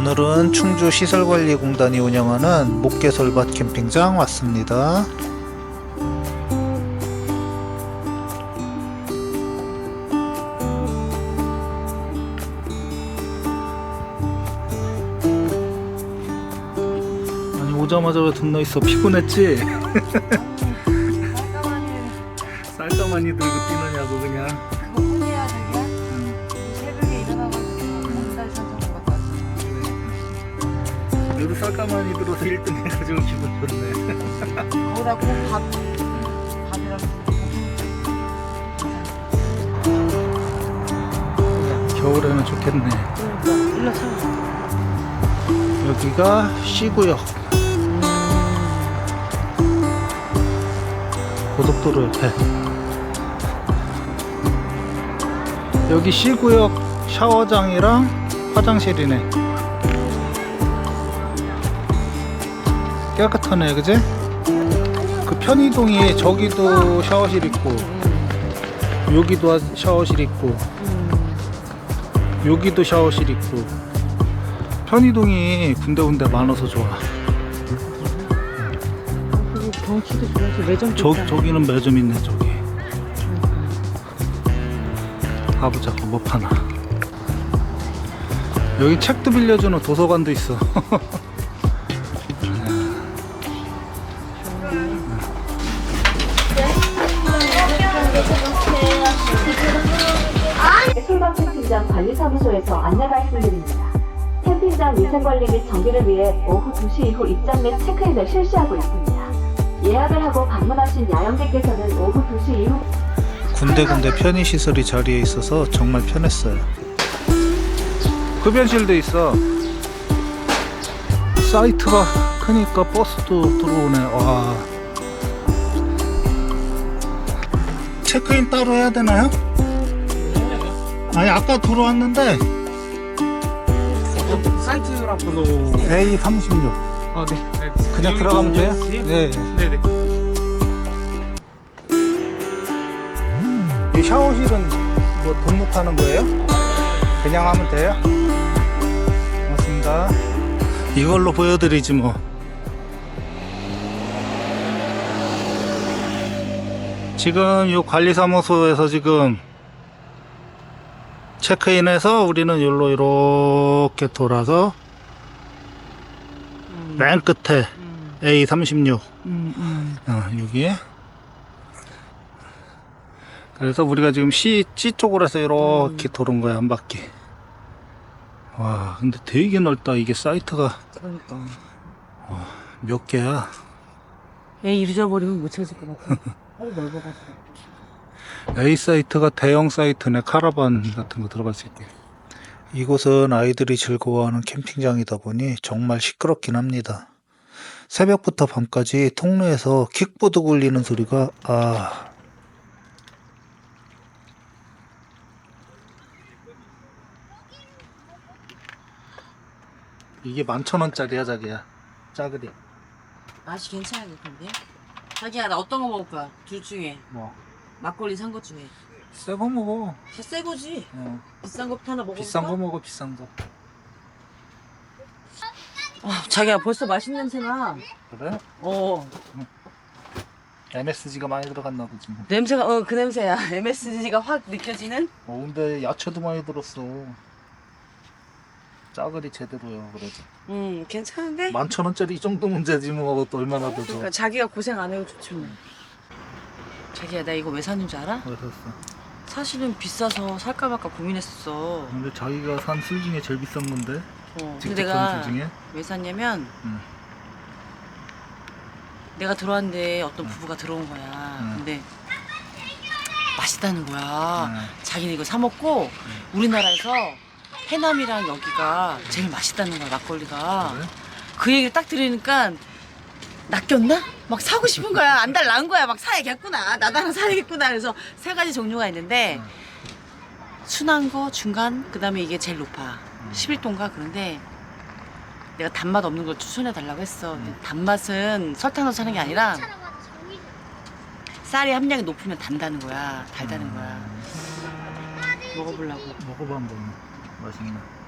오늘은 충주 시설관리공단이 운영하는 목계설밭 캠핑장 왔습니다. 아니 오자마자 왜 등나 있어 피곤했지? 쌀가마니 들고 뛰느냐고 그냥. 그래도 쌀가마니 들어서 1등 해가지고 기분 좋네. 꼭밥 밥이랑 겨울에는 좋겠네. 그러니까 일로 차 여기가 C구역. 고속도로 옆에. 여기 C구역 샤워장이랑 화장실이네. 깨끗하네, 그지? 그 편의동이 저기도 샤워실 있고, 여기도 샤워실 있고, 여기도 샤워실 있고, 편의동이 군데군데 많아서 좋아. 그리고 경치도 좋아서 매점 저, 저기는 매점 있네, 저기. 가보자, 뭐 파나. 여기 책도 빌려주는 도서관도 있어. 캠핑장 관리사무소에서 안내 말씀드립니다. 캠핑장 위생관리 및 정비를 위해 오후 2시 이후 입장 및 체크인을 실시하고 있습니다. 예약을 하고 방문하신 야영객께서는 오후 2시 이후 군데군데 편의시설이 자리에 있어서 정말 편했어요. 흡연실도 있어. 사이트가 크니까 버스도 들어오네. 와. 체크인 따로 해야 되나요? 아니 아까 들어왔는데 사이트랑 번호 A36 아, 네. 네. 그냥 들어가면 돼요? 여기? 네. 네 네. 이 샤워실은 뭐 등록하는 거예요? 그냥 하면 돼요? 고맙습니다. 이걸로 보여드리지 뭐. 지금 이 관리사무소에서 지금 체크인해서 우리는 여기로 이렇게 돌아서 맨 끝에 A36 어, 여기에 그래서 우리가 지금 C, C 쪽으로 해서 이렇게 도는 거야 한 바퀴. 와 근데 되게 넓다. 이게 사이트가 그러니까. 몇 개야? 애 잊어버리면 못 찾을 것 같아. 하루 넓어가지고 A 사이트가 대형 사이트네 카라반 같은 거 들어갈 수 있게 이곳은 아이들이 즐거워하는 캠핑장이다 보니 정말 시끄럽긴 합니다. 새벽부터 밤까지 통로에서 킥보드 굴리는 소리가 아. 이게 만천원짜리야 자기야. 짜그리. 맛이 괜찮은데? 자기야 나 어떤 거 먹을 거야? 둘 중에. 뭐 막걸리 산 것 중에 새 거 먹어 다 새 거지? 어, 비싼 거부터 하나 먹어볼까? 비싼 거 먹어 비싼 거 아, 자기야 벌써 맛있는 냄새나 그래? 어 MSG가 많이 들어갔나 보지 뭐. 냄새가 어 그 냄새야 MSG가 확 느껴지는 어, 근데 야채도 많이 들었어. 짜글이 제대로요, 그래도. 음 괜찮은데? 만천 원짜리 이 정도 문제지 뭐, 또 얼마나 더 줘. 그러니까 자기가 고생 안 해도 좋지 뭐 자기야 나 이거 왜 샀는 줄 알아? 왜 샀어? 사실은 비싸서 살까 말까 고민했었어 근데 자기가 산 술 중에 제일 비싼 건데? 어, 근데 직접 내가 산술 중에? 왜 샀냐면 응. 내가 들어왔는데 어떤 부부가 들어온 거야 응. 근데 맛있다는 거야 응. 자기는 이거 사 먹고 우리나라에서 해남이랑 여기가 제일 맛있다는 거야 막걸리가 그래? 그 얘기를 딱 들으니까 낚였나? 막 사고 싶은 거야. 안 달란 거야. 막 사야겠구나. 나도 하나 사야겠구나. 그래서 세 가지 종류가 있는데 응. 순한 거 중간 그 다음에 이게 제일 높아. 11도인가 그런데 내가 단맛 없는 걸 추천해 달라고 했어. 근데 단맛은 설탕 넣어서 하는 게 아니라 쌀이 함량이 높으면 단다는 거야. 달다는 거야. 먹어보려고. 먹어봐, 한번. 맛이나.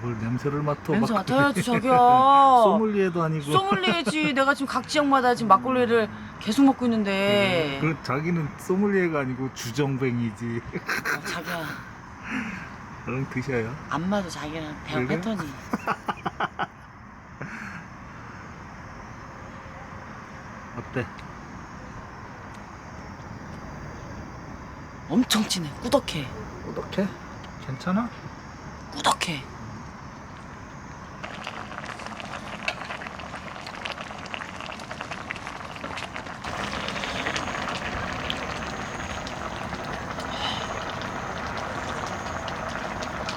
뭘 냄새를 맡아 냄새 막 맡아야지 자기야. 소믈리에도 아니고 소믈리에지. 내가 지금 각 지역마다 지금 막걸리를 계속 먹고 있는데. 그 자기는 소믈리에가 아니고 주정뱅이지 어, 자기야 얼른 드셔요 안 맞아 자기는 대화 그래? 패턴이. 어때? 엄청 진해. 꾸덕해. 어떻게? 괜찮아? 꾸덕해.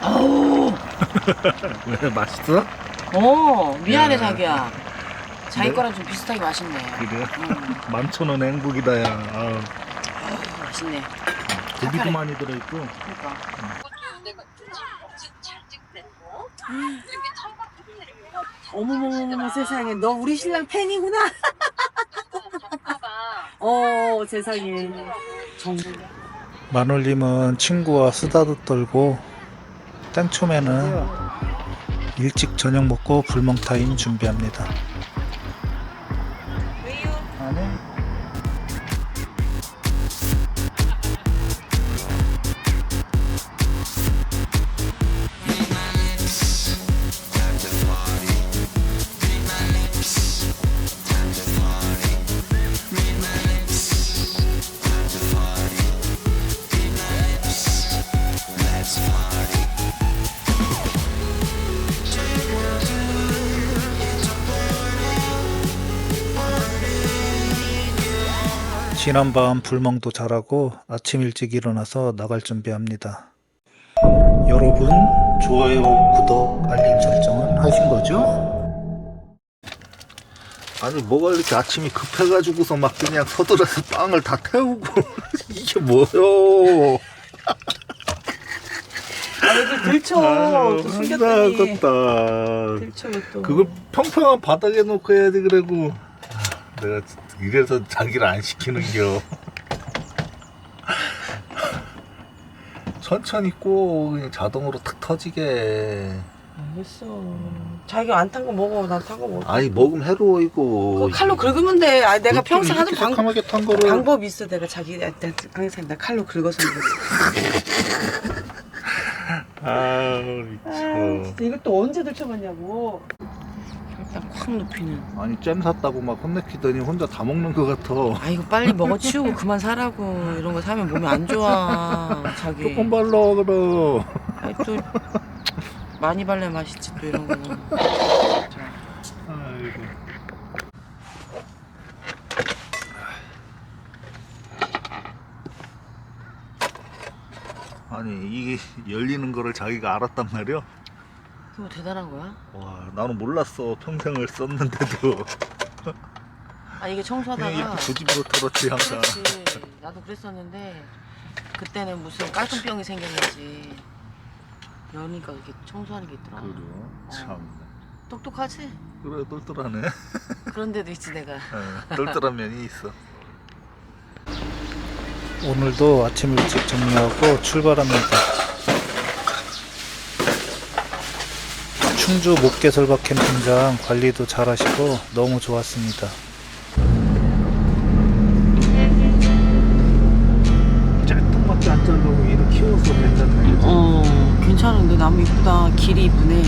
어우, 왜 맛있어? 어, 미안해 야. 자기야. 자기 네? 거랑 좀 비슷하게 맛있네. 그래? 음, 만천 원 행복이다 야 아우, 맛있네. 고기도 많이 들어있고 그러니까. 어머머머머 세상에 너 우리 신랑 팬이구나. 어 세상에. 정말. 마눌님은 친구와 수다도 떨고 땡초매는 일찍 저녁 먹고 불멍 타임 준비합니다. 지난 밤 불멍도 잘하고 아침 일찍 일어나서 나갈 준비합니다. 여러분 좋아요, 구독, 알림 설정은 하신 거죠? 아니 뭐가 이렇게 아침이 급해가지고서 막 그냥 서둘러서 빵을 다 태우고 이게 뭐요? 아 여기 들쳐. 아유, 또 숨겼더니. 한다겠다. 들쳐 또. 그걸 평평한 바닥에 놓고 해야지 그래고 아, 내가 이래서 자기를 안 시키는겨 천천히 꼭 그냥 자동으로 탁 터지게 알겠어. 자기가 안 탄 거 먹어. 난 탄 거 먹어. 아니 먹으면 해로워 이거 그 칼로 긁으면 돼. 아 내가 평생 하는 이렇게 방, 새카맣게 탄 거를 방법이 있어. 내가 자기한테 항상 나 칼로 긁어서 먹었어. 아우 아, 미쳐 진짜 이거 또 언제 들쳐봤냐고. 일단 콱 높이는. 아니 잼 샀다고 막 혼내키더니 혼자 다 먹는 것 같아 아 이거 빨리 먹어 치우고 그만 사라고. 이런 거 사면 몸에 안 좋아. 자기. 조금 발라 그럼 아이 또 많이 발래 맛있지 또 이런 거는. 아이고. 아니 이게 열리는 거를 자기가 알았단 말이야? 그거 대단한 거야? 와 나는 몰랐어 평생을 썼는데도 아 이게 그냥 청소하다가 이렇게 고집으로 털었지 항상 그렇지. 나도 그랬었는데 그때는 무슨 깔끔병이 생겼는지 여니까 이렇게 청소하는 게 있더라. 그래 참 똑똑하지? 그래 똘똘하네 그런 데도 있지 내가. 어, 똘똘한 면이 있어 오늘도 아침 일찍 정리하고 출발합니다 충주 목계설박 캠핑장 관리도 잘 하시고 너무 좋았습니다. 짤통밖에 안 자르고 얘를 키워서 괜찮네. 어, 괜찮은데 나무 이쁘다. 길이 이쁘네.